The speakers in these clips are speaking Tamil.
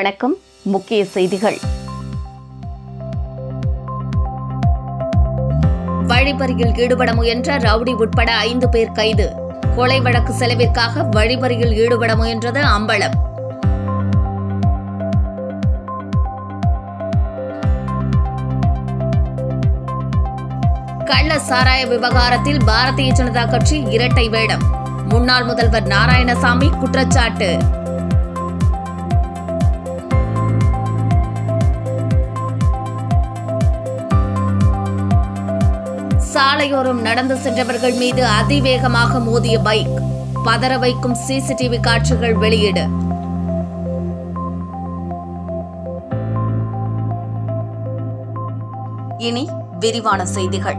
வணக்கம். முக்கிய செய்திகள். வழிபறியில் ஈடுபட முயன்ற ரவுடி உட்பட ஐந்து பேர் கைது. கொலை வழக்கு செலவிற்காக வழிபறியில் ஈடுபட முயன்றது அம்பலம். கள்ள சாராய விவகாரத்தில் பாரதிய ஜனதா கட்சி இரட்டை வேடம். முன்னாள் முதல்வர் நாராயணசாமி குற்றச்சாட்டு. சாலையோரம் நடந்து சென்றவர்கள் மீது அதிவேகமாக மோதிய பைக். பதற வைக்கும் சிசிடிவி காட்சிகள் வெளியீடு. இனி விரிவான செய்திகள்.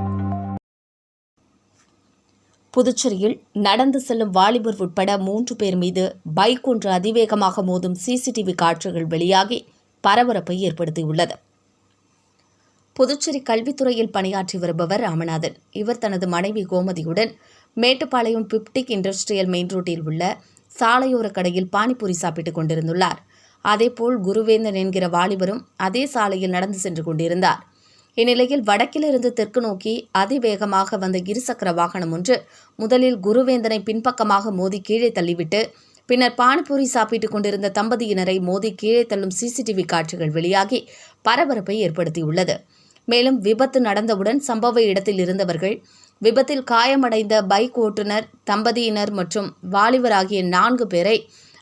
புதுச்சேரியில் நடந்து செல்லும் வாலிபர் உட்பட மூன்று பேர் மீது பைக் ஒன்று அதிவேகமாக மோதும் சிசிடிவி காட்சிகள் வெளியாகி பரபரப்பை ஏற்படுத்தியுள்ளது. புதுச்சேரி கல்வித்துறையில் பணியாற்றி வருபவர் ராமநாதன். இவர் தனது மனைவி கோமதியுடன் மேட்டுப்பாளையம் பிப்டிக் இண்டஸ்ட்ரியல் மெயின் ரோட்டில் உள்ள சாலையோர கடையில் பானிபூரி சாப்பிட்டுக் கொண்டிருந்துள்ளார். அதேபோல் குருவேந்தன் என்கிற வாலிபரும் அதே சாலையில் நடந்து சென்று கொண்டிருந்தார். இந்நிலையில் வடக்கிலிருந்து தெற்கு நோக்கி அதிவேகமாக வந்த இருசக்கர வாகனம் ஒன்று முதலில் குருவேந்தனை பின்பக்கமாக மோதி கீழே தள்ளிவிட்டு பின்னர் பானிபூரி சாப்பிட்டுக் கொண்டிருந்த தம்பதியினரை மோதி கீழே தள்ளும் சிசிடிவி காட்சிகள் வெளியாகி பரபரப்பை ஏற்படுத்தியுள்ளது. மேலும் விபத்து நடந்தவுடன் சம்பவ இடத்தில் இருந்தவர்கள் விபத்தில் காயமடைந்த பைக் ஓட்டுநர் தம்பதியினர் மற்றும் வாலிபர் ஆகிய நான்கு பேரை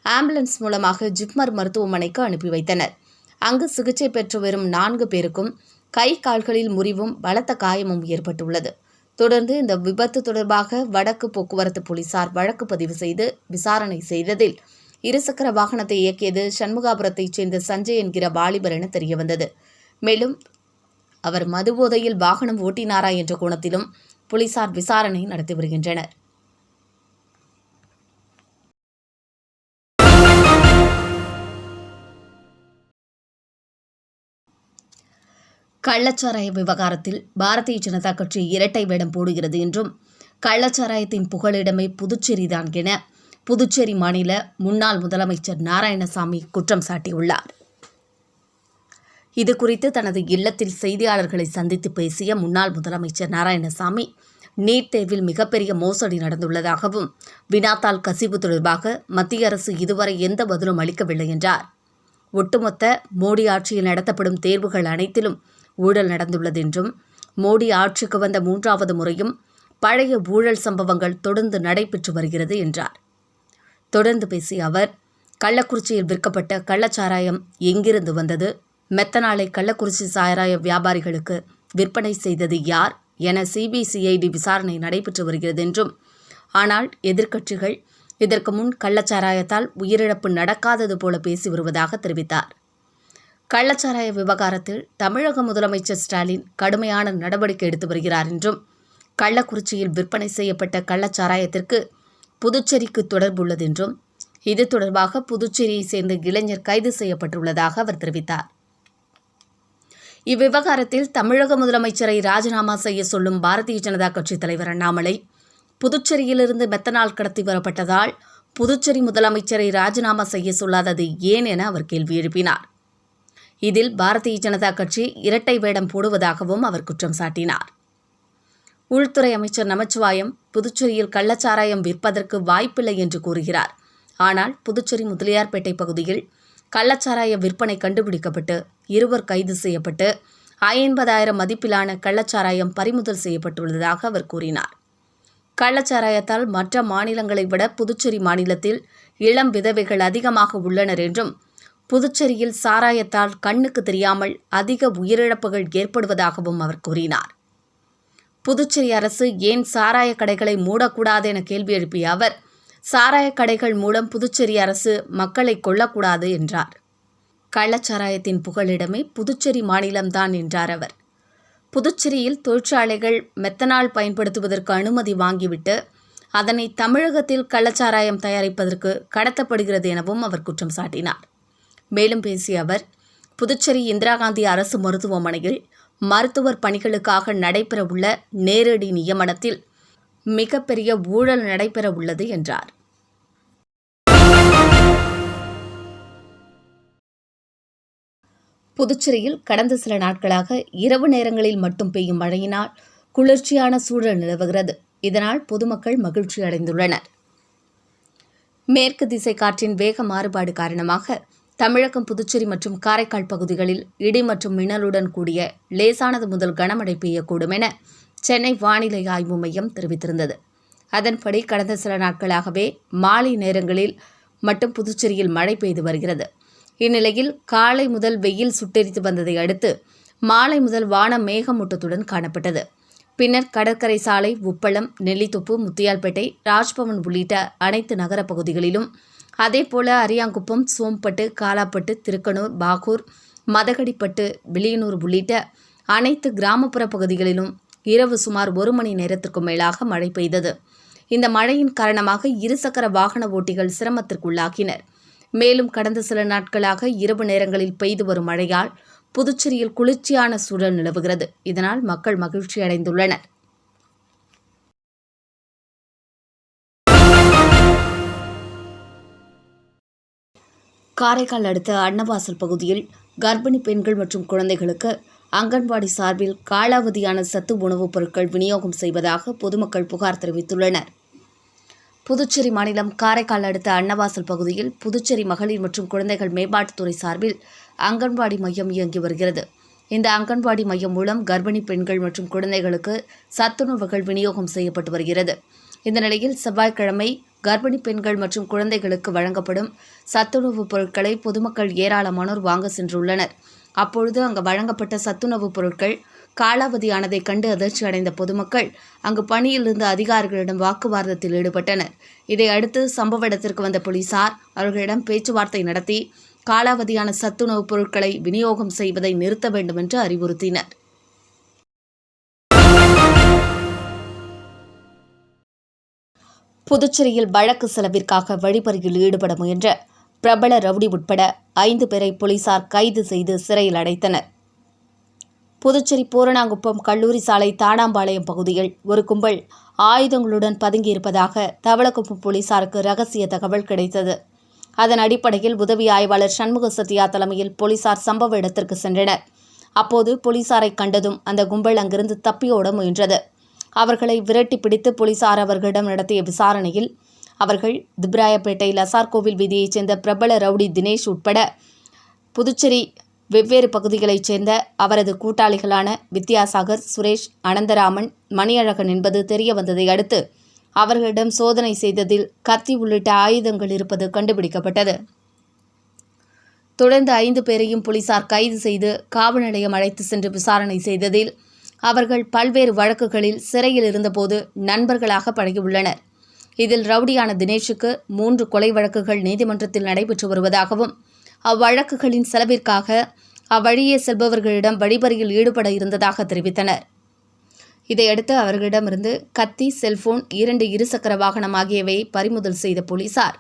ஆம்புலன்ஸ் மூலமாக ஜிப்மர் மருத்துவமனைக்கு அனுப்பி வைத்தனர். அங்கு சிகிச்சை பெற்று வரும் நான்கு பேருக்கும் கை கால்களில் முறிவும் பலத்த காயமும் ஏற்பட்டுள்ளது. தொடர்ந்து இந்த விபத்து தொடர்பாக வடக்கு போக்குவரத்து போலீசார் வழக்கு பதிவு செய்து விசாரணை செய்ததில் இருசக்கர வாகனத்தை இயக்கியது சண்முகாபுரத்தைச் சேர்ந்த சஞ்சய் என்கிற வாலிபர் என தெரியவந்தது. மேலும் அவர் மதுபோதையில் வாகனம் ஓட்டினாரா என்ற கோணத்திலும் போலீசார் விசாரணை நடத்தி வருகின்றனர். கள்ளச்சாராய விவகாரத்தில் பாரதிய ஜனதா கட்சி இரட்டை வேடம் போடுகிறது என்றும் கள்ளச்சாராயத்தின் புகலிடமே புதுச்சேரிதான் என புதுச்சேரி மாநில முன்னாள் முதலமைச்சர் நாராயணசாமி குற்றம் சாட்டியுள்ளார். இதுகுறித்து தனது இல்லத்தில் செய்தியாளர்களை சந்தித்து பேசிய முன்னாள் முதலமைச்சர் நாராயணசாமி நீட் தேர்வில் மிகப்பெரிய மோசடி நடந்துள்ளதாகவும் வினாத்தாள் கசிவு தொடர்பாக மத்திய அரசு இதுவரை எந்த பதிலும் அளிக்கவில்லை என்றார். ஒட்டுமொத்த மோடி ஆட்சியில் நடத்தப்படும் தேர்வுகள் அனைத்திலும் ஊழல் நடந்துள்ளது என்றும் மோடி ஆட்சிக்கு வந்த மூன்றாவது முறையும் பழைய ஊழல் சம்பவங்கள் தொடர்ந்து நடைபெற்று வருகிறது என்றார். தொடர்ந்து பேசிய அவர் கள்ளக்குறிச்சியில் விற்கப்பட்ட கள்ளச்சாராயம் எங்கிருந்து வந்தது? மெத்தனாலை கள்ளக்குறிச்சி சாராய வியாபாரிகளுக்கு விற்பனை செய்தது யார் என சிபிசிஐடி விசாரணை நடைபெற்று வருகிறது என்றும் ஆனால் எதிர்க்கட்சிகள் இதற்கு முன் கள்ளச்சாராயத்தால் உயிரிழப்பு நடக்காதது போல பேசி வருவதாக தெரிவித்தார். கள்ளச்சாராய விவகாரத்தில் தமிழக முதலமைச்சர் ஸ்டாலின் கடுமையான நடவடிக்கை எடுத்து வருகிறார் என்றும் கள்ளக்குறிச்சியில் விற்பனை செய்யப்பட்ட கள்ளச்சாராயத்திற்கு புதுச்சேரிக்கு தொடர்புள்ளது என்றும் இது தொடர்பாக புதுச்சேரியை சேர்ந்த இளைஞர் கைது செய்யப்பட்டுள்ளதாக அவர் தெரிவித்தார். இவ்விவகாரத்தில் தமிழக முதலமைச்சரை ராஜினாமா செய்ய சொல்லும் பாரதிய ஜனதா கட்சித் தலைவர் அண்ணாமலை புதுச்சேரியிலிருந்து மெத்தனால் கடத்தி வரப்பட்டதால் புதுச்சேரி முதலமைச்சரை ராஜினாமா செய்ய சொல்லாதது ஏன் என அவர் கேள்வி எழுப்பினார். இதில் பாரதிய ஜனதா கட்சி இரட்டை வேடம் போடுவதாகவும் அவர் குற்றம் சாட்டினார். உள்துறை அமைச்சர் நமச்சிவாயம் புதுச்சேரியில் கள்ளச்சாராயம் விற்பதற்கு வாய்ப்பில்லை என்று கூறுகிறார். ஆனால் புதுச்சேரி முதலியார்பேட்டை பகுதியில் கள்ளச்சாராய விற்பனை கண்டுபிடிக்கப்பட்டு இருவர் கைது செய்யப்பட்டு ஐம்பதாயிரம் மதிப்பிலான கள்ளச்சாராயம் பறிமுதல் செய்யப்பட்டுள்ளதாக அவர் கூறினார். கள்ளச்சாராயத்தால் மற்ற மாநிலங்களை விட புதுச்சேரி மாநிலத்தில் இளம் விதவைகள் அதிகமாக உள்ளனர் என்றும் புதுச்சேரியில் சாராயத்தால் கண்ணுக்கு தெரியாமல் அதிக உயிரிழப்புகள் ஏற்படுவதாகவும் அவர் கூறினார். புதுச்சேரி அரசு ஏன் சாராய கடைகளை மூடக்கூடாது என கேள்வி எழுப்பிய அவர் சாராய கடைகள் மூலம் புதுச்சேரி அரசு மக்களை கொல்லக்கூடாது என்றார். கள்ளச்சாராயத்தின் புகலிடமே புதுச்சேரி மாநிலம்தான் என்றார் அவர். புதுச்சேரியில் தொழிற்சாலைகள் மெத்தனால் பயன்படுத்துவதற்கு அனுமதி வாங்கிவிட்டு அதனை தமிழகத்தில் கள்ளச்சாராயம் தயாரிப்பதற்கு கடத்தப்படுகிறது எனவும் அவர் குற்றம் சாட்டினார். மேலும் பேசிய அவர் புதுச்சேரி இந்திரா காந்தி அரசு மருத்துவமனையில் மருத்துவர் பணிகளுக்காக நடைபெறவுள்ள நேரடி நியமனத்தில் மிகப்பெரிய ஊழல் நடைபெற உள்ளது என்றார். புதுச்சேரியில் கடந்த சில நாட்களாக இரவு நேரங்களில் மட்டும் பெய்யும் மழையினால் குளிர்ச்சியான சூழல் நிலவுகிறது. இதனால் பொதுமக்கள் மகிழ்ச்சி அடைந்துள்ளனர். மேற்கு திசை காற்றின் வேக மாறுபாடு காரணமாக தமிழகம் புதுச்சேரி மற்றும் காரைக்கால் பகுதிகளில் இடி மற்றும் மின்னலுடன் கூடிய லேசானது முதல் கனமழை பெய்யக்கூடும் என சென்னை வானிலை ஆய்வு மையம் தெரிவித்திருந்தது. அதன்படி கடந்த சில நாட்களாகவே மாலை நேரங்களில் மட்டும் புதுச்சேரியில் மழை பெய்து வருகிறது. இந்நிலையில் காலை முதல் வெயில் சுட்டெரித்து வந்ததை அடுத்து மாலை முதல் வானம் மேகமூட்டத்துடன் காணப்பட்டது. பின்னர் கடற்கரை சாலை உப்பளம் நெல்லித்தொப்பு முத்தியால்பேட்டை ராஜ்பவன் உள்ளிட்ட அனைத்து நகரப் பகுதிகளிலும் அதேபோல அரியாங்குப்பம் சோம்பட்டு காலாப்பட்டு திருக்கனூர் பாகூர் மதகடிப்பட்டு விளியனூர் உள்ளிட்ட அனைத்து கிராமப்புற பகுதிகளிலும் இரவு சுமார் ஒரு மணி நேரத்திற்கும் மேலாக மழை பெய்தது. இந்த மழையின் காரணமாக இருசக்கர வாகன ஓட்டிகள் சிரமத்திற்குள்ளாகினர். மேலும் கடந்த சில நாட்களாக இரவு நேரங்களில் பெய்து வரும் மழையால் புதுச்சேரியில் குளிர்ச்சியான சூழல் நிலவுகிறது. இதனால் மக்கள் மகிழ்ச்சி அடைந்துள்ளனர். காரைக்கால் அடுத்த அன்னவாசல் பகுதியில் கர்ப்பிணி பெண்கள் மற்றும் குழந்தைகளுக்கு அங்கன்வாடி சார்பில் காலாவதியான சத்து உணவுப் பொருட்கள் விநியோகம் செய்வதாக பொதுமக்கள் புகார் தெரிவித்துள்ளனர். புதுச்சேரி மாநிலம் காரைக்கால் அடுத்த அன்னவாசல் பகுதியில் புதுச்சேரி மகளிர் மற்றும் குழந்தைகள் மேம்பாட்டுத்துறை சார்பில் அங்கன்வாடி மையம் இயங்கி வருகிறது. இந்த அங்கன்வாடி மையம் மூலம் கர்ப்பிணி பெண்கள் மற்றும் குழந்தைகளுக்கு சத்துணவுகள் விநியோகம் செய்யப்பட்டு வருகிறது. இந்த நிலையில் செவ்வாய்க்கிழமை கர்ப்பிணி பெண்கள் மற்றும் குழந்தைகளுக்கு வழங்கப்படும் சத்துணவுப் பொருட்களை பொதுமக்கள் ஏராளமானோர் வாங்க சென்றுள்ளனர். அப்பொழுது அங்கு வழங்கப்பட்ட சத்துணவுப் பொருட்கள் காலாவதியானதைக் கண்டு அதிர்ச்சி அடைந்த பொதுமக்கள் அங்கு பணியில் இருந்த அதிகாரிகளிடம் வாக்குவாதத்தில் ஈடுபட்டனர். இதையடுத்து சம்பவ இடத்திற்கு வந்த போலீசார் அவர்களிடம் பேச்சுவார்த்தை நடத்தி காலாவதியான சத்துணவுப் பொருட்களை விநியோகம் செய்வதை நிறுத்த வேண்டும் என்று அறிவுறுத்தினர். புதுச்சேரியில் வழக்கு செலவிற்காக வழிபறியில் ஈடுபட முயன்ற பிரபல ரவுடி உட்பட ஐந்து பேரை போலீசார் கைது செய்து சிறையில் அடைத்தனர். புதுச்சேரி பூரணாங்குப்பம் கல்லூரி சாலை தாடாம்பாளையம் பகுதியில் ஒரு கும்பல் ஆயுதங்களுடன் பதுங்கியிருப்பதாக தவளக்குப்பம் போலீசாருக்கு ரகசிய தகவல் கிடைத்தது. அதன் அடிப்படையில் உதவி ஆய்வாளர் சண்முக சத்யா தலைமையில் போலீசார் சம்பவ இடத்திற்கு சென்றனர். அப்போது போலீசாரை கண்டதும் அந்த கும்பல் அங்கிருந்து தப்பியோட முயன்றது. அவர்களை விரட்டி பிடித்து போலீசார் அவர்களிடம் நடத்திய விசாரணையில் அவர்கள் திப்ராயப்பேட்டை லசார் கோவில் வீதியைச் சேர்ந்த பிரபல ரவுடி தினேஷ் உட்பட புதுச்சேரி வெவ்வேறு பகுதிகளைச் சேர்ந்த அவரது கூட்டாளிகளான வித்யாசாகர் சுரேஷ் அனந்தராமன் மணியழகன் என்பது தெரிய வந்ததை அடுத்து அவர்களிடம் சோதனை செய்ததில் கத்தி உள்ளிட்ட ஆயுதங்கள் இருப்பது கண்டுபிடிக்கப்பட்டது. தொடர்ந்து ஐந்து பேரையும் போலீசார் கைது செய்து காவல் நிலையம் அழைத்து சென்று விசாரணை செய்ததில் அவர்கள் பல்வேறு வழக்குகளில் சிறையில் இருந்தபோது நண்பர்களாக பழகியுள்ளனர். இதில் ரவுடியான தினேஷுக்கு மூன்று கொலை வழக்குகள் நீதிமன்றத்தில் நடைபெற்று வருவதாகவும் அவ்வழக்குகளின் செலவிற்காக அவ்வழியே செல்பவர்களிடம் வழிபறியில் ஈடுபட இருந்ததாக தெரிவித்தனர். இதையடுத்து அவர்களிடமிருந்து கத்தி செல்போன் இரண்டு இருசக்கர வாகனம் ஆகியவை பறிமுதல் செய்த போலீசார்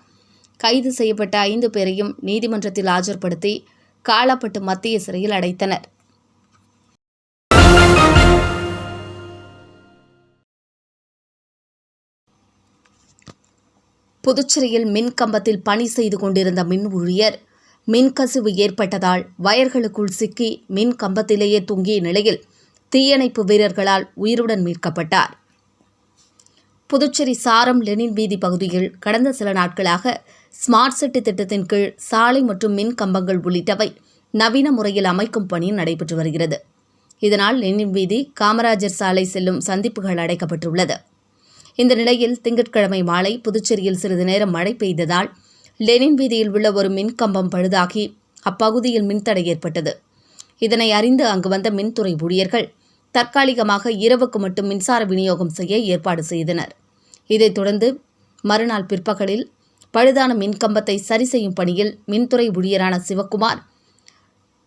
கைது செய்யப்பட்ட ஐந்து பேரையும் நீதிமன்றத்தில் ஆஜர்படுத்தி காலாப்பட்டு மத்திய சிறையில் அடைத்தனர். புதுச்சேரியில் மின் கம்பத்தில் பணி செய்து கொண்டிருந்த மின் ஊழியர் மின்கசிவு ஏற்பட்டதால் வயர்களுக்குள் சிக்கி மின் கம்பத்திலேயே தொங்கிய நிலையில் தீயணைப்பு வீரர்களால் உயிருடன் மீட்கப்பட்டார். புதுச்சேரி சாரம் லெனின் வீதி பகுதியில் கடந்த சில நாட்களாக ஸ்மார்ட் சிட்டி திட்டத்தின் கீழ் சாலை மற்றும் மின் கம்பங்கள் உள்ளிட்டவை நவீன முறையில் அமைக்கும் பணி நடைபெற்று வருகிறது. இதனால் லெனின் வீதி காமராஜர் சாலை செல்லும் சந்திப்புகள் அடைக்கப்பட்டுள்ளது. இந்த நிலையில் திங்கட்கிழமை மாலை புதுச்சேரியில் சிறிது நேரம் மழை பெய்ததால் லெனின் வீதியில் உள்ள ஒரு மின்கம்பம் பழுதாகி அப்பகுதியில் மின்தடை ஏற்பட்டது. இதனை அறிந்து அங்கு வந்த மின்துறை ஊழியர்கள் தற்காலிகமாக இரவுக்கு மட்டும் மின்சார விநியோகம் செய்ய ஏற்பாடு செய்தனர். இதைத் தொடர்ந்து மறுநாள் பிற்பகலில் பழுதான மின்கம்பத்தை சரி செய்யும் பணியில் மின்துறை ஊழியரான சிவக்குமார்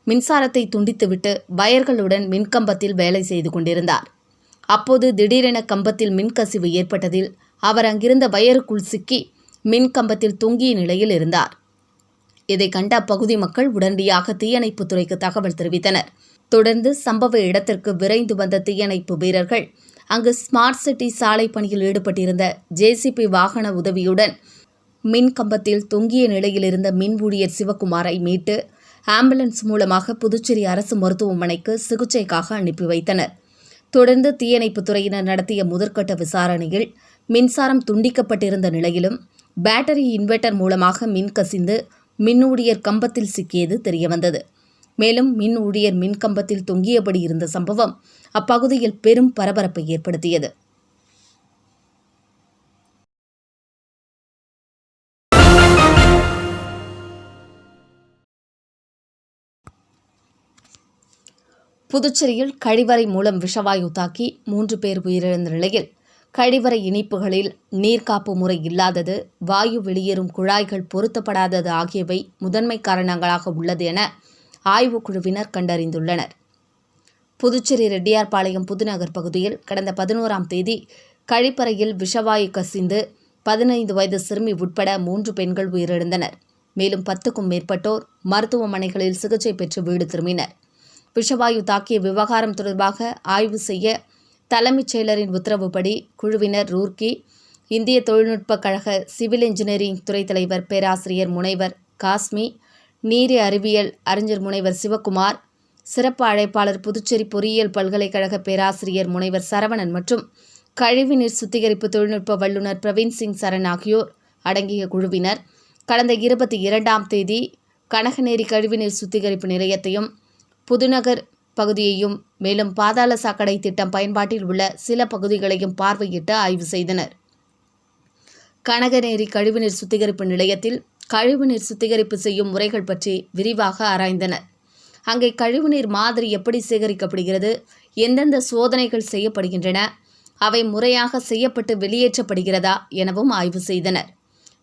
மின்சாரத்தை துண்டித்துவிட்டு வயர்களுடன் மின்கம்பத்தில் வேலை செய்து கொண்டிருந்தார். அப்போது திடீரென கம்பத்தில் மின்கசிவு ஏற்பட்டதில் அவர் அங்கிருந்த வயருக்குள் சிக்கி மின் கம்பத்தில் தொங்கிய நிலையில் இருந்தார். இதை கண்ட அப்பகுதி மக்கள் உடனடியாக தீயணைப்புத் துறைக்கு தகவல் தெரிவித்தனர். தொடர்ந்து சம்பவ இடத்திற்கு விரைந்து வந்த தீயணைப்பு வீரர்கள் அங்கு ஸ்மார்ட் சிட்டி சாலை பணியில் ஈடுபட்டிருந்த ஜேசிபி வாகன உதவியுடன் மின் கம்பத்தில் தொங்கிய நிலையில் இருந்த மின் ஊழியர் சிவக்குமாரை மீட்டு ஆம்புலன்ஸ் மூலமாக புதுச்சேரி அரசு மருத்துவமனைக்கு சிகிச்சைக்காக அனுப்பி வைத்தனர். தொடர்ந்து தீயணைப்புத் துறையினர் நடத்திய முதற்கட்ட விசாரணையில் மின்சாரம் துண்டிக்கப்பட்டிருந்த நிலையிலும் பேட்டரி இன்வெர்ட்டர் மூலமாக மின் கசிந்து மின் ஊழியர் கம்பத்தில் சிக்கியது தெரியவந்தது. மேலும் மின் ஊழியர் மின் கம்பத்தில் தொங்கியபடி இருந்த சம்பவம் அப்பகுதியில் பெரும் பரபரப்பை ஏற்படுத்தியது. புதுச்சேரியில் கழிவறை மூலம் விஷவாயு தாக்கி மூன்று பேர் உயிரிழந்த நிலையில் கழிவறை இணைப்புகளில் நீர்காப்பு முறை இல்லாதது வாயு வெளியேறும் குழாய்கள் பொருத்தப்படாதது ஆகியவை முதன்மை காரணங்களாக உள்ளது என ஆய்வுக்குழுவினர் கண்டறிந்துள்ளனர். புதுச்சேரி ரெட்டியார்பாளையம் புதுநகர் பகுதியில் கடந்த பதினோராம் தேதி கழிப்பறையில் விஷவாயு கசிந்து பதினைந்து வயது சிறுமி உட்பட மூன்று பெண்கள் உயிரிழந்தனர். மேலும் பத்துக்கும் மேற்பட்டோர் மருத்துவமனைகளில் சிகிச்சை பெற்று வீடு திரும்பினர். விஷவாயு தாக்கிய விவகாரம் தொடர்பாக ஆய்வு செய்ய தலைமைச் செயலரின் உத்தரவுப்படி குழுவினர் ரூர்க்கி இந்திய தொழில்நுட்பக் கழக சிவில் இன்ஜினியரிங் துறை தலைவர் பேராசிரியர் முனைவர் காஸ்மி நீரி அறிவியல் அறிஞர் முனைவர் சிவக்குமார் சிறப்பு அழைப்பாளர் புதுச்சேரி பொறியியல் பல்கலைக்கழக பேராசிரியர் முனைவர் சரவணன் மற்றும் கழிவுநீர் சுத்திகரிப்பு தொழில்நுட்ப வல்லுநர் பிரவீன் சிங் சரண் ஆகியோர் அடங்கிய குழுவினர். கடந்த இருபத்தி இரண்டாம் தேதி கனகநேரி கழிவுநீர் சுத்திகரிப்பு நிலையத்தையும் புதுநகர் பகுதியையும் மேலும் பாதாள சாக்கடை திட்டம் பயன்பாட்டில் உள்ள சில பகுதிகளையும் பார்வையிட்டு ஆய்வு செய்தனர். கனகநேரி கழிவுநீர் சுத்திகரிப்பு நிலையத்தில் கழிவுநீர் சுத்திகரிப்பு செய்யும் முறைகள் பற்றி விரிவாக ஆராய்ந்தனர். அங்கே கழிவுநீர் மாதிரி எப்படி சேகரிக்கப்படுகிறது எந்தெந்த சோதனைகள் செய்யப்படுகின்றன அவை முறையாக செய்யப்பட்டு வெளியேற்றப்படுகிறதா எனவும் ஆய்வு செய்தனர்.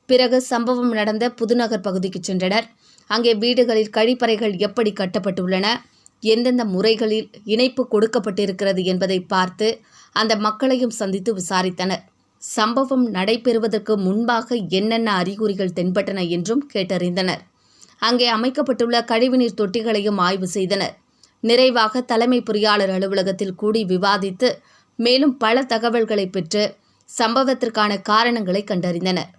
பிறகு சம்பவம் நடந்த புதுநகர் பகுதிக்கு சென்றனர். அங்கே வீடுகளில் கழிப்பறைகள் எப்படி கட்டப்பட்டுள்ளன எந்தெந்த முறைகளில் இணைப்பு கொடுக்கப்பட்டிருக்கிறது என்பதை பார்த்து அந்த மக்களையும் சந்தித்து விசாரித்தனர். சம்பவம் நடைபெறுவதற்கு முன்பாக என்னென்ன அறிகுறிகள் தென்பட்டன என்றும் கேட்டறிந்தனர். அங்கே அமைக்கப்பட்டுள்ள கழிவுநீர் தொட்டிகளையும் ஆய்வு செய்தனர். நிறைவாக தலைமை பொறியாளர் அலுவலகத்தில் கூடி விவாதித்து மேலும் பல தகவல்களை பெற்று சம்பவத்திற்கான காரணங்களை கண்டறிந்தனர்.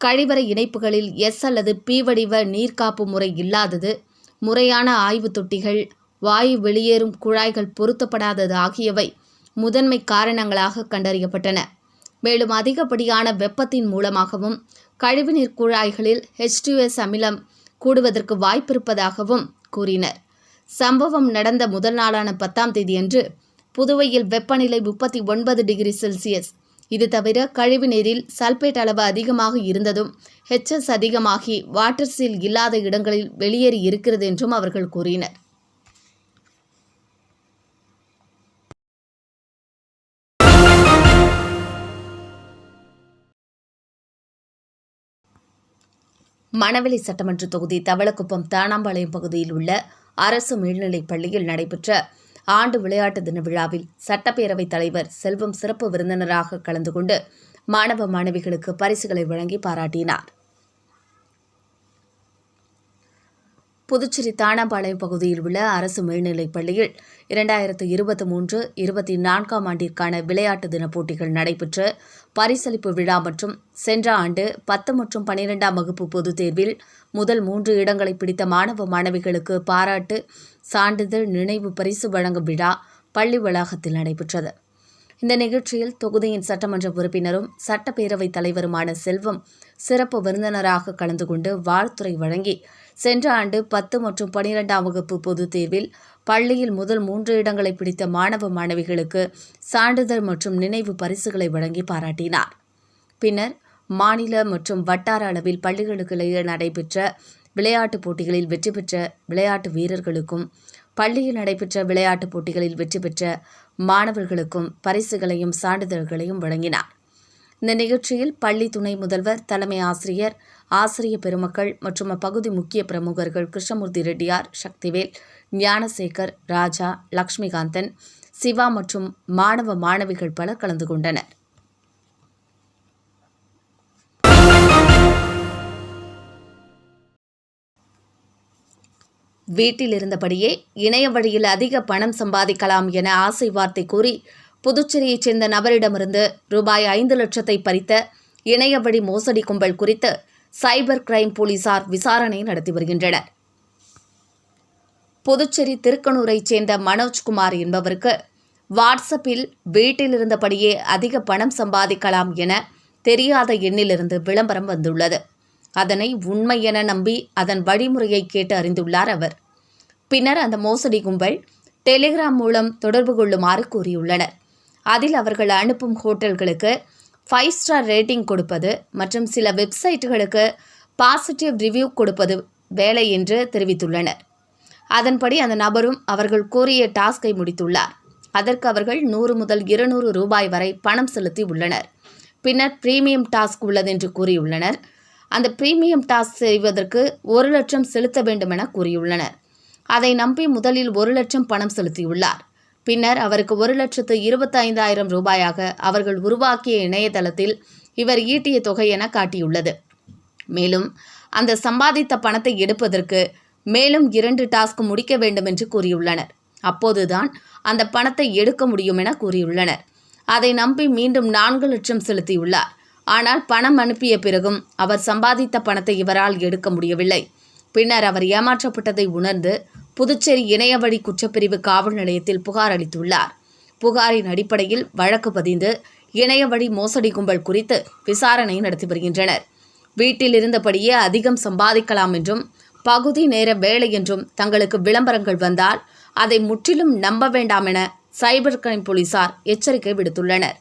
கழிவறை இணைப்புகளில் எஸ் அல்லது பி வடிவ நீர்காப்பு முறை இல்லாதது முறையான ஆய்வு தொட்டிகள் வாயு வெளியேறும் குழாய்கள் பொருத்தப்படாதது ஆகியவை முதன்மை காரணங்களாக கண்டறியப்பட்டன. மேலும் அதிகப்படியான வெப்பத்தின் மூலமாகவும் கழிவுநீர் குழாய்களில் ஹெச்டிஎஸ் அமிலம் கூடுவதற்கு வாய்ப்பிருப்பதாகவும் கூறினர். சம்பவம் நடந்த முதல் நாளான பத்தாம் தேதியன்று புதுவையில் வெப்பநிலை முப்பத்தி ஒன்பது டிகிரி செல்சியஸ் இது தவிர கழிவு நீரில் சல்பேட் அளவு அதிகமாக இருந்ததும் ஹெச்எஸ் அதிகமாகி வாட்டர் சீல் இல்லாத இடங்களில் வெளியேறி இருக்கிறது என்றும் அவர்கள் கூறினர். மணவெளி சட்டமன்ற தொகுதி தவளக்குப்பம் தானாம்பாளையம் பகுதியில் உள்ள அரசு மேல்நிலைப் பள்ளியில் நடைபெற்ற ஆண்டு விளையாட்டு தின விழாவில் சட்டப்பேரவைத் தலைவர் செல்வம் சிறப்பு விருந்தினராக கலந்து கொண்டு மாணவ மாணவிகளுக்கு பரிசுகளை வழங்கி பாராட்டினார். புதுச்சேரி தானாம்பாளையம் பகுதியில் உள்ள அரசு மேல்நிலைப் பள்ளியில் இரண்டாயிரத்து இருபத்தி மூன்று இருபத்தி நான்காம் ஆண்டிற்கான விளையாட்டு தின போட்டிகள் நடைபெற்ற பரிசளிப்பு விழா மற்றும் சென்ற ஆண்டு பத்து மற்றும் பனிரெண்டாம் வகுப்பு பொதுத் தேர்வில் முதல் மூன்று இடங்களை பிடித்த மாணவ மாணவிகளுக்கு பாராட்டு சான்றிதழ் நினைவு பரிசு வழங்கும் விழா பள்ளி வளாகத்தில் நடைபெற்றது. இந்த நிகழ்ச்சியில் தொகுதியின் சட்டமன்ற உறுப்பினரும் சட்டப்பேரவைத் தலைவருமான செல்வம் சிறப்பு விருந்தினராக கலந்து கொண்டு வாழ்த்துறை வழங்கி சென்ற ஆண்டு பத்து மற்றும் பனிரெண்டாம் வகுப்பு பொதுத் தேர்வில் பள்ளியில் முதல் மூன்று இடங்களை பிடித்த மாணவ மாணவிகளுக்கு சான்றிதழ் மற்றும் நினைவு பரிசுகளை வழங்கி பாராட்டினார். பின்னர் மாநில மற்றும் வட்டார அளவில் பள்ளிகளுக்கிடையே நடைபெற்ற விளையாட்டுப் போட்டிகளில் வெற்றி பெற்ற விளையாட்டு வீரர்களுக்கும் பள்ளியில் நடைபெற்ற விளையாட்டுப் போட்டிகளில் வெற்றி பெற்ற மாணவர்களுக்கும் பரிசுகளையும் சான்றிதழ்களையும் வழங்கினார். இந்த நிகழ்ச்சியில் பள்ளி துணை முதல்வர் தலைமை ஆசிரியர் ஆசிரிய பெருமக்கள் மற்றும் அப்பகுதி முக்கிய பிரமுகர்கள் கிருஷ்ணமூர்த்தி ரெட்டியார் சக்திவேல் ஞானசேகர் ராஜா லக்ஷ்மிகாந்தன் சிவா மற்றும் மாணவ மாணவிகள் பலர் கலந்து கொண்டனர். வீட்டில் இருந்தபடியே இணைய வழியில் அதிக பணம் சம்பாதிக்கலாம் என ஆசை வார்த்தை கூறி புதுச்சேரியைச் சேர்ந்த நபரிடமிருந்து ரூபாய் ஐந்து லட்சத்தை பறித்த இணைய வழி மோசடி கும்பல் குறித்து சைபர் கிரைம் போலீசார் விசாரணை நடத்தி வருகின்றனர். புதுச்சேரி திருக்கனூரைச் சேர்ந்த மனோஜ்குமார் என்பவருக்கு வாட்ஸ்அப்பில் வீட்டில் இருந்தபடியே அதிக பணம் சம்பாதிக்கலாம் என தெரியாத எண்ணிலிருந்து விளம்பரம் வந்துள்ளது. அதனை உண்மை என நம்பி அதன் வழிமுறையை கேட்டு அறிந்துள்ளார் அவர். பின்னர் அந்த மோசடி கும்பல் டெலிகிராம் மூலம் தொடர்பு கொள்ளுமாறு கூறியுள்ளனர். அதில் அவர்கள் அனுப்பும் ஹோட்டல்களுக்கு ஃபைவ் ஸ்டார் ரேட்டிங் கொடுப்பது மற்றும் சில வெப்சைட்டுகளுக்கு பாசிட்டிவ் ரிவ்யூ கொடுப்பது வேலை என்று தெரிவித்துள்ளனர். அதன்படி அந்த நபரும் அவர்கள் கூறிய டாஸ்கை முடித்துள்ளார். அதற்கு அவர்கள் நூறு முதல் இருநூறு ரூபாய் வரை பணம் செலுத்தி உள்ளனர். பின்னர் பிரீமியம் டாஸ்க் உள்ளது என்று கூறியுள்ளனர். அந்த பிரீமியம் டாஸ்க் செய்வதற்கு ஒரு லட்சம் செலுத்த வேண்டும் என கூறியுள்ளனர். அதை நம்பி முதலில் ஒரு லட்சம் பணம் செலுத்தியுள்ளார். பின்னர் அவருக்கு ஒரு லட்சத்து இருபத்தைந்தாயிரம் ரூபாயாக அவர்கள் உருவாக்கிய இணையதளத்தில் இவர் ஈட்டிய தொகை என காட்டியுள்ளது. மேலும் அந்த சம்பாதித்த பணத்தை எடுப்பதற்கு மேலும் இரண்டு டாஸ்க் முடிக்க வேண்டும் என்று கூறியுள்ளனர். அப்போதுதான் அந்த பணத்தை எடுக்க முடியும் என கூறியுள்ளனர். அதை நம்பி மீண்டும் நான்கு லட்சம் செலுத்தியுள்ளார். ஆனால் பணம் அனுப்பிய பிறகும் அவர் சம்பாதித்த பணத்தை இவரால் எடுக்க முடியவில்லை. பின்னர் அவர் ஏமாற்றப்பட்டதை உணர்ந்து புதுச்சேரி இணையவழி குற்றப்பிரிவு காவல் நிலையத்தில் புகார் அளித்துள்ளார். புகாரின் அடிப்படையில் வழக்கு பதிந்து இணையவழி மோசடி கும்பல் குறித்து விசாரணை நடத்தி வருகின்றனர். வீட்டில் இருந்தபடியே அதிகம் சம்பாதிக்கலாம் என்றும் பகுதி நேர வேலை என்றும் தங்களுக்கு விளம்பரங்கள் வந்தால் அதை முற்றிலும் நம்ப வேண்டாம் என சைபர் கிரைம் போலீசார் எச்சரிக்கை விடுத்துள்ளனர்.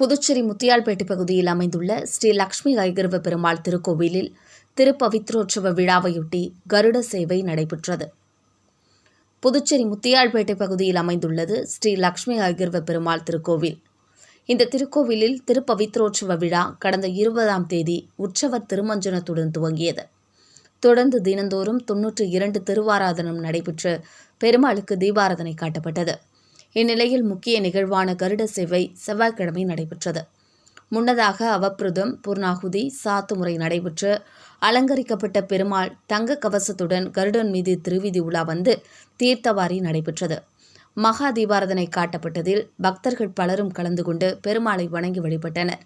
புதுச்சேரி முத்தியால்பேட்டை பகுதியில் அமைந்துள்ள ஸ்ரீ லக்ஷ்மி ஐகர்வ பெருமாள் திருக்கோவிலில் திருப்பவித்ரோற்சவ விழாவையொட்டி கருட சேவை நடைபெற்றது. புதுச்சேரி முத்தியால்பேட்டை பகுதியில் அமைந்துள்ளது ஸ்ரீ லக்ஷ்மி ஐகர்வ பெருமாள் திருக்கோவில். இந்த திருக்கோவிலில் திருப்பவித்ரோற்சவ விழா கடந்த இருபதாம் தேதி உற்சவர் திருமஞ்சனத்துடன் துவங்கியது. தொடர்ந்து தினந்தோறும் தொன்னூற்றி இரண்டு திருவாராதனம் நடைபெற்று பெருமாளுக்கு தீபாராதனை காட்டப்பட்டது. இந்நிலையில் முக்கிய நிகழ்வான கருட சேவை செவ்வாய்க்கிழமை நடைபெற்றது. முன்னதாக அவப்ருதம் பூர்ணாகுதி சாத்து முறை நடைபெற்று அலங்கரிக்கப்பட்ட பெருமாள் தங்க கவசத்துடன் கருடன் மீது திருவிதி உலா வந்து தீர்த்தவாரி நடைபெற்றது. மகா தீபாரதனை காட்டப்பட்டதில் பக்தர்கள் பலரும் கலந்து கொண்டு பெருமாளை வணங்கி வழிபட்டனர்.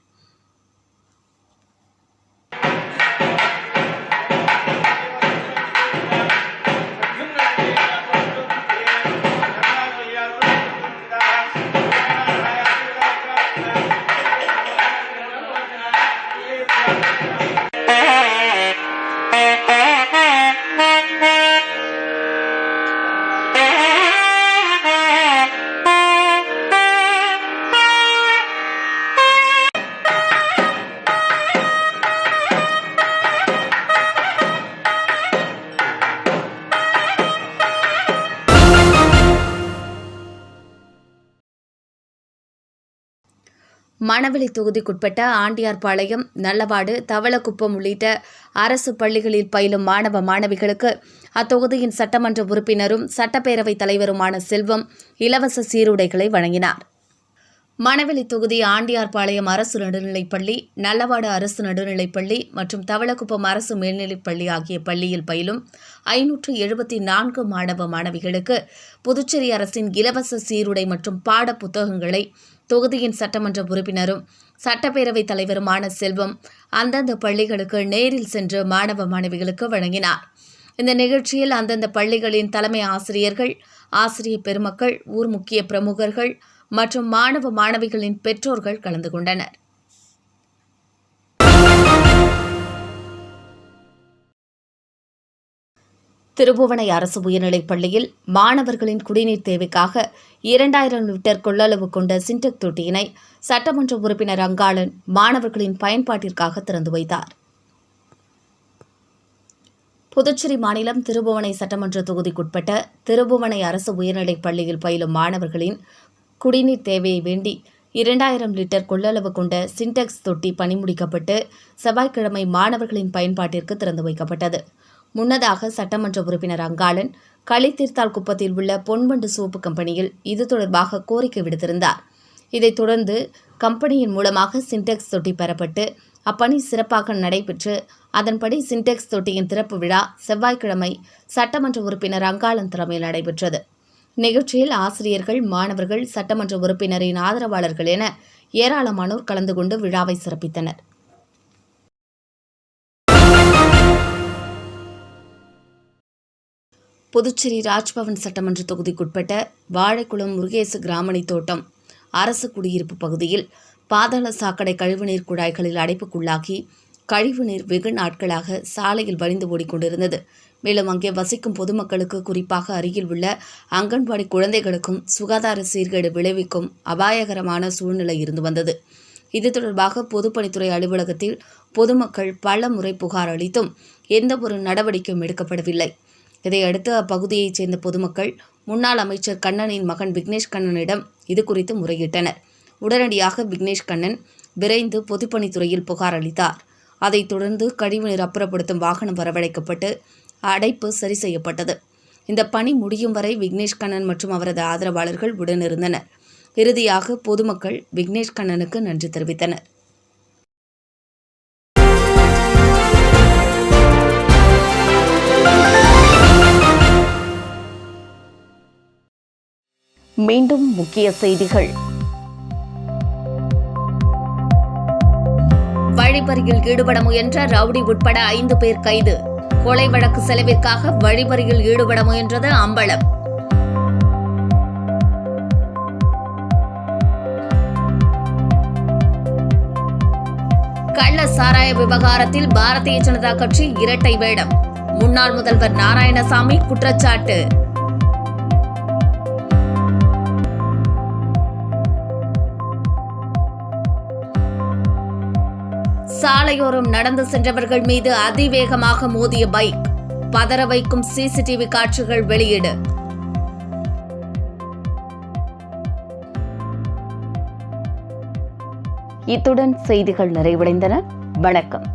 மணவெளி தொகுதிக்குட்பட்ட ஆண்டியார்பாளையம் நல்லவாடு தவளக்குப்பம் உள்ளிட்ட அரசு பள்ளிகளில் பயிலும் மாணவ மாணவிகளுக்கு அத்தொகுதியின் சட்டமன்ற உறுப்பினரும் சட்டப்பேரவைத் தலைவருமான செல்வம் இலவச சீருடைகளை வழங்கினார். மணவெளி தொகுதி ஆண்டியார்பாளையம் அரசு நடுநிலைப்பள்ளி நல்லவாடு அரசு நடுநிலைப்பள்ளி மற்றும் தவளக்குப்பம் அரசு மேல்நிலைப்பள்ளி ஆகிய பள்ளியில் பயிலும் ஐநூற்று எழுபத்தி நான்கு மாணவ மாணவிகளுக்கு புதுச்சேரி அரசின் இலவச சீருடை மற்றும் பாட புத்தகங்களை தொகுதியின் சட்டமன்ற உறுப்பினரும் சட்டப்பேரவைத் தலைவருமான செல்வம் அந்தந்த பள்ளிகளுக்கு நேரில் சென்று மாணவ மாணவிகளுக்கு வழங்கினார். இந்த நிகழ்ச்சியில் அந்தந்த பள்ளிகளின் தலைமை ஆசிரியர்கள் ஆசிரிய பெருமக்கள் ஊர் முக்கிய பிரமுகர்கள் மற்றும் மாணவ மாணவிகளின் பெற்றோர்கள் கலந்து கொண்டனர். திருபுவனை அரசு உயர்நிலைப் பள்ளியில் மாணவர்களின் குடிநீர் தேவைக்காக இரண்டாயிரம் லிட்டர் கொள்ளளவு கொண்ட சிண்டக் தொட்டியினை சட்டமன்ற உறுப்பினர் அங்காளன் மாணவர்களின் பயன்பாட்டிற்காக திறந்து வைத்தார். புதுச்சேரி மாநிலம் திருபுவனை சட்டமன்ற தொகுதிக்குட்பட்ட திருபுவனை அரசு உயர்நிலைப் பள்ளியில் பயிலும் மாணவர்களின் குடிநீர் தேவையை வேண்டி இரண்டாயிரம் லிட்டர் கொள்ளளவு கொண்ட சின்டெக்ஸ் தொட்டி பணிமுடிக்கப்பட்டு செவ்வாய்க்கிழமை மாணவர்களின் பயன்பாட்டிற்கு திறந்து வைக்கப்பட்டது. முன்னதாக சட்டமன்ற உறுப்பினர் அங்காளன் களித்தீர்த்தால் குப்பத்தில் உள்ள பொன்வண்டு சோப்பு கம்பெனியில் இது தொடர்பாக கோரிக்கை விடுத்திருந்தார். இதைத் தொடர்ந்து கம்பெனியின் மூலமாக சின்டெக்ஸ் தொட்டி பெறப்பட்டு அப்பணி சிறப்பாக நடைபெற்று அதன்படி சின்டெக்ஸ் தொட்டியின் திறப்பு விழா செவ்வாய்க்கிழமை சட்டமன்ற உறுப்பினர் அங்காளன் தலைமையில் நடைபெற்றது. நிகழ்ச்சியில் ஆசிரியர்கள் மாணவர்கள் சட்டமன்ற உறுப்பினரின் ஆதரவாளர்கள் என ஏராளமானோர் கலந்து கொண்டு விழாவை சிறப்பித்தனர். புதுச்சேரி ராஜ்பவன் சட்டமன்ற தொகுதிக்குட்பட்ட வாழைக்குளம் முருகேசு கிராமணி தோட்டம் அரசு குடியிருப்பு பகுதியில் பாதாள சாக்கடை கழிவுநீர் குழாய்களில் அடைப்புக்குள்ளாகி கழிவுநீர் வெகு நாட்களாக சாலையில் வழிந்து ஓடிக்கொண்டிருந்தது. மேலும் அங்கே வசிக்கும் பொதுமக்களுக்கு குறிப்பாக அருகில் உள்ள அங்கன்வாடி குழந்தைகளுக்கும் சுகாதார சீர்கேடு விளைவிக்கும் அபாயகரமான சூழ்நிலை இருந்து வந்தது. இது தொடர்பாக பொதுப்பணித்துறை அலுவலகத்தில் பொதுமக்கள் பல முறை புகார் அளித்தும் எந்த ஒரு நடவடிக்கையும் எடுக்கப்படவில்லை. இதையடுத்து அப்பகுதியைச் சேர்ந்த பொதுமக்கள் முன்னாள் அமைச்சர் கண்ணனின் மகன் விக்னேஷ் கண்ணனிடம் இது குறித்து முறையிட்டனர். உடனடியாக விக்னேஷ் கண்ணன் விரைந்து பொதுப்பணித்துறையில் புகார் அளித்தார். அதைத் தொடர்ந்து கழிவுநீர் அப்புறப்படுத்தும் வாகனம் வரவழைக்கப்பட்டு அடைப்பு சரி செய்யப்பட்டது. இந்த பணி முடியும் வரை விக்னேஷ் கண்ணன் மற்றும் அவரது ஆதரவாளர்கள் உடனிருந்தனர். இறுதியாக பொதுமக்கள் விக்னேஷ் கண்ணனுக்கு நன்றி தெரிவித்தனர். மீண்டும் முக்கிய செய்திகள். வழிபறியில் ஈடுபட முயன்ற ரவுடி உட்பட ஐந்து பேர் கைது. கொலை வழக்கு செலவிற்காக வழிபறியில் ஈடுபட முயன்றது அம்பலம். கள்ள சாராய விவகாரத்தில் பாரதிய ஜனதா கட்சி இரட்டை வேடம். முன்னாள் முதல்வர் நாராயணசாமி குற்றச்சாட்டு. சாலையோரம் நடந்து சென்றவர்கள் மீது அதிவேகமாக மோதிய பைக். பதற வைக்கும் சிசிடிவி காட்சிகள் வெளியீடு. இத்துடன் செய்திகள் நிறைவடைந்தன. வணக்கம்.